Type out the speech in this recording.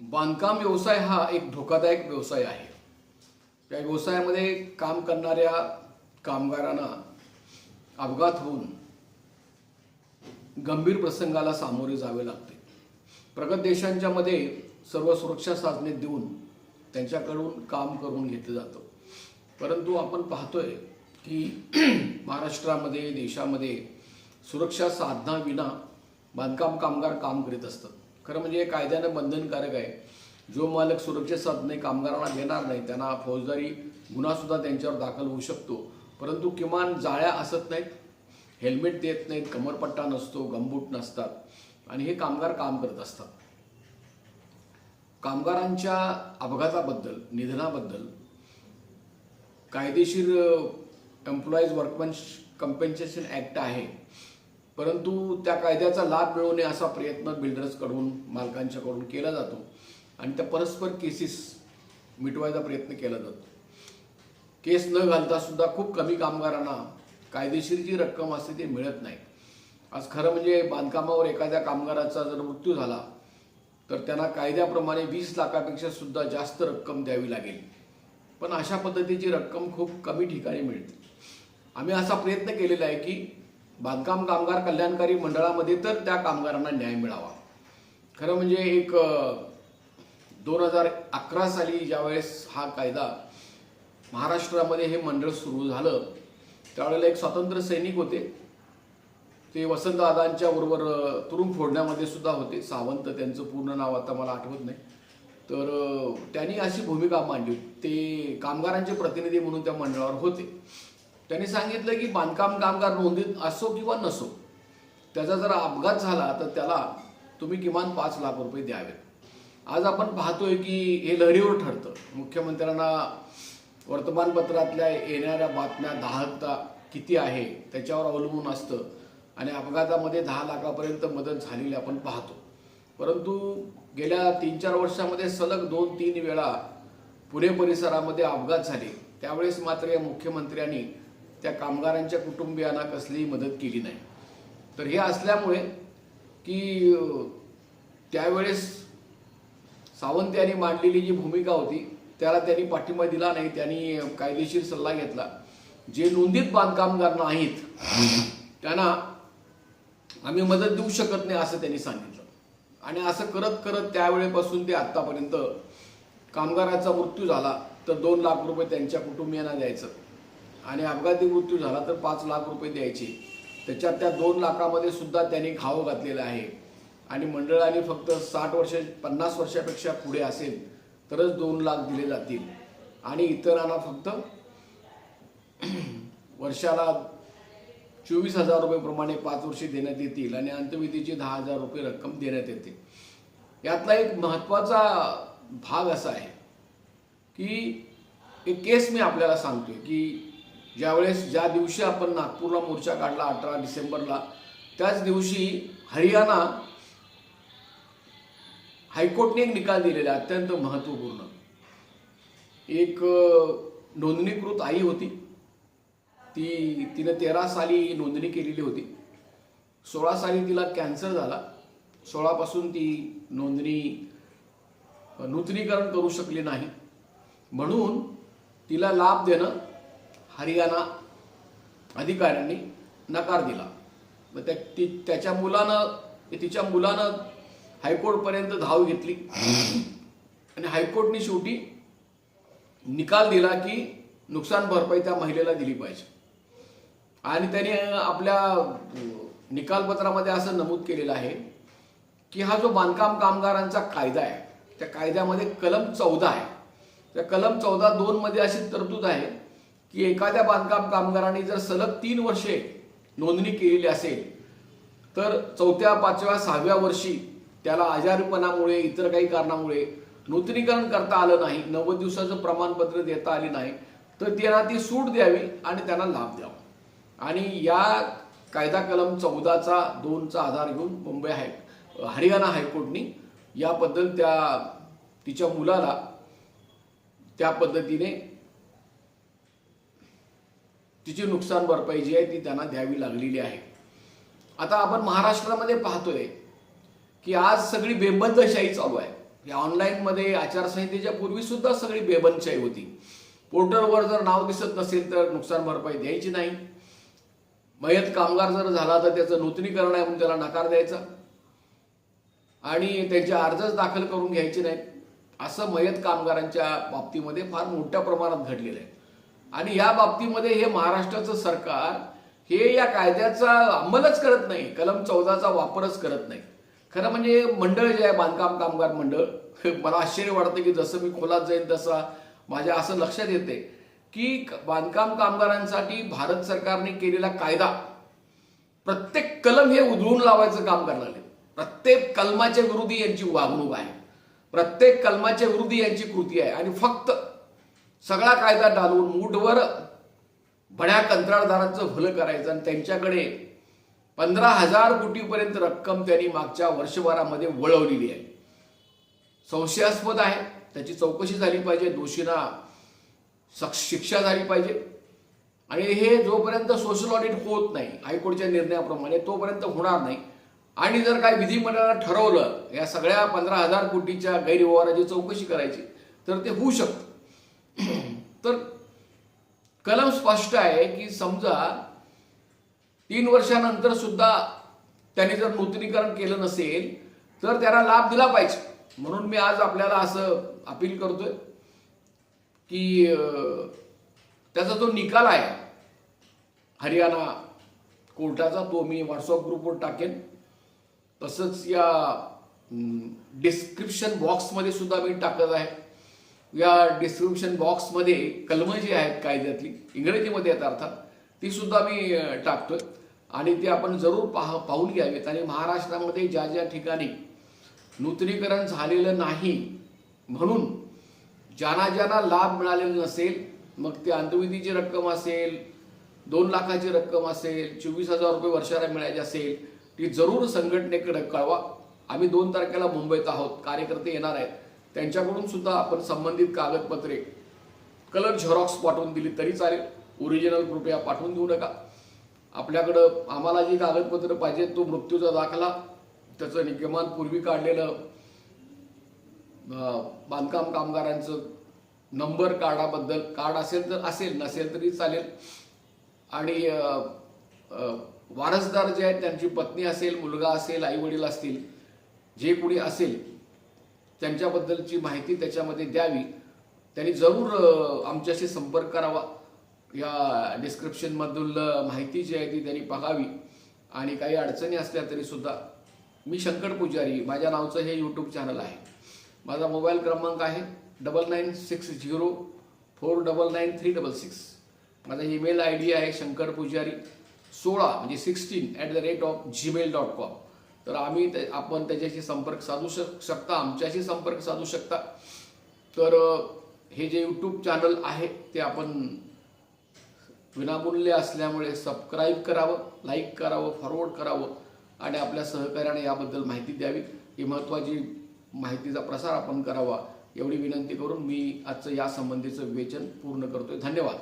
बांधकाम व्यवसाय हा एक धोकादायक व्यवसाय आहे. त्या व्यवसायामध्ये काम करणाऱ्या कामगारांना अपघात होऊन गंभीर प्रसंगाला सामोरे जावे लागते. प्रगत देशांच्या मध्ये सर्व सुरक्षा साधने देऊन त्यांच्याकडून काम करून घेतलं जातं. परंतु आपण पाहतोय की महाराष्ट्रामध्ये देशामध्ये सुरक्षा साधनाविना बांधकाम कामगार काम करीत असतात. खरं म्हणजे हे कायद्यानं बंधनकारक आहे. जो मालक सुरक्षा साधने कामगारांना देणार नाही त्यांना फौजदारी गुन्हासुद्धा त्यांच्यावर दाखल होऊ शकतो. परंतु किमान जाळ्या असत नाहीत हेल्मेट देत नाहीत कमरपट्टा नसतो गंबूट नसतात आणि हे कामगार काम करत असतात. कामगारांच्या अपघाताबद्दल निधनाबद्दल कायदेशीर एम्प्लॉईज वर्कमन कम्पेन्सेशन ॲक्ट आहे. परंतु त्या कायद्याचा लाभ मिळवणे असा प्रयत्न बिल्डर्सकडून मालकांच्याकडून केला जातो. आणि त्या परस्पर केसेस मिटवायचा प्रयत्न केला जातो. केस न घालता सुद्धा खूप कमी कामगारांना कायदेशीर जी रक्कम असते ती मिळत नाही. आज खरं म्हणजे बांधकामावर एखाद्या कामगाराचा जर मृत्यू झाला तर त्यांना कायद्याप्रमाणे वीस लाखापेक्षा सुद्धा जास्त रक्कम द्यावी लागेल. पण अशा पद्धतीची रक्कम खूप कमी ठिकाणी मिळते. आम्ही असा प्रयत्न केलेला आहे की बांधकाम कामगार कल्याणकारी मंडळामध्ये तर त्या कामगारांना न्याय मिळावा. खरं म्हणजे एक दोन हजार अकरा साली ज्यावेळेस हा कायदा महाराष्ट्रामध्ये हे मंडळ सुरू झालं त्यावेळेला एक स्वातंत्र्य सैनिक होते. ते वसंतदादांच्या बरोबर तुरुंग फोडण्यामध्ये सुद्धा होते. सावंत त्यांचं पूर्ण नाव आता मला आठवत नाही. तर त्यांनी अशी भूमिका मांडली. ते कामगारांचे प्रतिनिधी म्हणून त्या मंडळावर होते. त्यांनी सांगितलं की बांधकाम कामगार नोंदीत असो किंवा नसो त्याचा जर अपघात झाला तर त्याला तुम्ही किमान पाच लाख रुपये द्यावेत. आज आपण पाहतोय की हे लहरीवर ठरतं. मुख्यमंत्र्यांना वर्तमानपत्रातल्या येणाऱ्या बातम्या दाहकता किती आहे त्याच्यावर अवलंबून असतं आणि अपघातामध्ये दहा लाखापर्यंत मदत झालेली आपण पाहतो. परंतु गेल्या तीन चार वर्षामध्ये सलग दोन तीन वेळा पुणे परिसरामध्ये अपघात झाले. त्यावेळेस मात्र या मुख्यमंत्र्यांनी त्या कामगारांच्या कुटुंबियांना कसलीही मदत केली नाही. तर हे असल्यामुळे की त्यावेळेस सावंत यांनी मांडलेली जी भूमिका होती त्याला त्यांनी पाठिंबा दिला नाही. त्यांनी कायदेशीर सल्ला घेतला. जे नोंदीत बांधकामगार नाहीत त्यांना आम्ही मदत देऊ शकत नाही असं त्यांनी सांगितलं. आणि असं करत करत त्यावेळेपासून ते आत्तापर्यंत कामगाराचा मृत्यू झाला तर दोन लाख रुपये त्यांच्या कुटुंबियांना द्यायचं. आणि अपघाती मृत्यू झाला तर पाच लाख रुपये द्यायचे. त्याच्यात त्या दोन लाखामध्ये सुद्धा त्यांनी घाव घातलेला आहे. आणि मंडळाने फक्त साठ वर्ष पन्नास वर्षापेक्षा पुढे असेल तरच दोन लाख दिले जातील. आणि इतरांना फक्त वर्षाला चोवीस हजार रुपयेप्रमाणे पाच वर्षे देण्यात येतील आणि अंतविधीची दहा हजार रुपये रक्कम देण्यात येते. यातला एक महत्त्वाचा भाग असा आहे की एक केस मी आपल्याला सांगतोय की ज्यावेळेस ज्या दिवशी आपण नागपूरला मोर्चा काढला अठरा डिसेंबरला त्याच दिवशी हरियाणा हायकोर्टने एक निकाल दिलेला अत्यंत महत्त्वपूर्ण. एक नोंदणीकृत आई होती. ती तिनं तेरा साली नोंदणी केलेली होती. सोळा साली तिला कॅन्सर झाला. सोळापासून ती नोंदणी नूतनीकरण करू शकली नाही. म्हणून तिला लाभ देणं हरियाणा अधिकाऱ्यांनी नकार दिला. मग त्या ती त्याच्या मुलानं तिच्या मुलानं हायकोर्टपर्यंत धाव घेतली. आणि हायकोर्टने शेवटी निकाल दिला की नुकसान भरपाई त्या महिलेला दिली पाहिजे. आणि त्याने आपल्या निकालपत्रामध्ये असं नमूद केलेलं आहे की हा जो बांधकाम कामगारांचा कायदा आहे त्या कायद्यामध्ये कलम चौदा आहे. त्या कलम चौदा दोनमध्ये अशी तरतूद आहे की एखाद्या बांधकाम कामगारांनी जर सलग तीन वर्षे नोंदणी केलेली असेल तर चौथ्या पाचव्या सहाव्या वर्षी त्याला आजारपणामुळे इतर काही कारणामुळे नूतनीकरण करता आलं नाही नव्वद दिवसाचं प्रमाणपत्र देता आले नाही तर त्यांना ती सूट द्यावी आणि त्यांना लाभ द्यावा. आणि या कायदा कलम चौदाचा दोनचा आधार घेऊन मुंबई हाय हरियाणा हायकोर्टनी याबद्दल त्या तिच्या मुलाला त्या पद्धतीने तिची नुकसान भरपाई जी आहे ती त्यांना द्यावी लागलेली आहे. आता आपण महाराष्ट्रामध्ये पाहतोय की आज सगळी बेबंदशाही चालू आहे. या ऑनलाईनमध्ये आचारसंहितेच्या पूर्वी सुद्धा सगळी बेबंदशाही होती. पोर्टलवर जर नाव दिसत नसेल तर नुकसान भरपाई द्यायची नाही. मयत कामगार जर झाला तर त्याचं नूतनीकरण आहे म्हणून त्याला नकार द्यायचा. आणि त्यांचे अर्जच दाखल करून घ्यायचे नाहीत. असं मयत कामगारांच्या बाबतीमध्ये फार मोठ्या प्रमाणात घडलेलं आहे. आणि या बाबतीमध्ये हे महाराष्ट्राचं सरकार हे या कायद्याचा अंमलच करत नाही. कलम चौदाचा वापरच करत नाही. खरं म्हणजे मंडळ जे आहे बांधकाम कामगार मंडळ मला आश्चर्य वाटतं की जसं मी खोलात जाईन तसा माझ्या असं लक्षात येते की बांधकाम कामगारांसाठी भारत सरकारने केलेला कायदा प्रत्येक कलम हे उधळून लावायचं काम करणार आहे प्रत्येक कलमाच्या विरोधी यांची वागणूक आहे. प्रत्येक कलमाच्या विरोधी यांची कृती आहे. आणि फक्त सगळा कायदा डालून मूठवर बड्या कंत्राटदारांचं भलं करायचं आणि त्यांच्याकडे पंधरा हजार कोटीपर्यंत रक्कम त्यांनी मागच्या वर्षभरामध्ये वळवलेली आहे. संशयास्पद आहे. त्याची चौकशी झाली पाहिजे. दोषींना सक्ष शिक्षा झाली पाहिजे. आणि हे जोपर्यंत सोशल ऑडिट होत नाही हायकोर्टच्या निर्णयाप्रमाणे तोपर्यंत होणार नाही. आणि जर काय विधिमंडळानं ठरवलं या सगळ्या पंधरा हजार कोटीच्या गैरव्यवहाराची चौकशी करायची तर ते होऊ शकतं. तर कलम स्पष्ट आहे की समजा तीन वर्षानंतर सुद्धा त्यांनी जर नूतनीकरण केलं नसेल तर त्याला लाभ दिला पाहिजे. म्हणून मी आज आपल्याला असं अपील करतोय की त्याचा जो निकाल आहे हरियाणा कोर्टाचा तो मी व्हॉट्सअप ग्रुपवर टाकेन. तसंच या डिस्क्रिप्शन बॉक्समध्ये सुद्धा मी टाकत आहे. या डिस्क्रिप्शन बॉक्समध्ये कलमं जी आहेत कायद्यातली इंग्रजीमध्ये आहेत अर्थात ती सुद्धा मी टाकतोय. आणि ती आपण जरूर पाह पाहून घ्यावेत. आणि महाराष्ट्रामध्ये ज्या ज्या ठिकाणी नूतनीकरण झालेलं नाही म्हणून ज्यांना ज्यांना लाभ मिळालेला नसेल मग ते अंतविधीची रक्कम असेल दोन लाखाची रक्कम असेल चोवीस हजार रुपये वर्षाला मिळायचे असेल ती जरूर संघटनेकडे कळवा. आम्ही दोन तारखेला मुंबईत आहोत. कार्यकर्ते येणार आहेत. त्यांच्याकडून सुद्धा आपण संबंधित कागदपत्रे कलर झेरॉक्स पाठवून दिली तरी चालेल. ओरिजिनल कृपया पाठवून देऊ नका. आपल्याकडं आम्हाला जी कागदपत्र पाहिजे तो मृत्यूचा दाखला त्याचं निगमान पूर्वी काढलेलं बांधकाम कामगारांचं नंबर कार्डाबद्दल कार्ड असेल तर असेल नसेल तरी चालेल. आणि वारसदार जे आहेत त्यांची पत्नी असेल मुलगा असेल आई वडील असतील जे कोणी असेल त्यांच्याबद्दलची माहिती त्याच्यामध्ये द्यावी. त्यांनी जरूर आमच्याशी संपर्क करावा. या डिस्क्रिप्शनमधून माहिती जी आहे ती त्यांनी बघावी. आणि काही अडचणी असल्या तरीसुद्धा मी शंकर पुजारी माझ्या नावचं हे यूट्यूब चॅनल आहे. माझा मोबाईल क्रमांक आहे double nine six zero four double nine three double six माझा ईमेल आय डी आहे शंकर पुजारी सोळा म्हणजे sixteen at the rate of Gmail dot com तर आम्ही ते आपण त्याच्याशी संपर्क साधू शक शकता आमच्याशी संपर्क साधू शकता. तर हे जे यूट्यूब चॅनल आहे ते आपण विनामूल्य असल्यामुळे सबस्क्राईब करावं लाईक करावं फॉरवर्ड करावं आणि आपल्या सहकार्याने याबद्दल माहिती द्यावी. ही महत्त्वाची माहितीचा प्रसार आपण करावा एवढी विनंती करून मी आजचं या संबंधीचं विवेचन पूर्ण करतोय. धन्यवाद.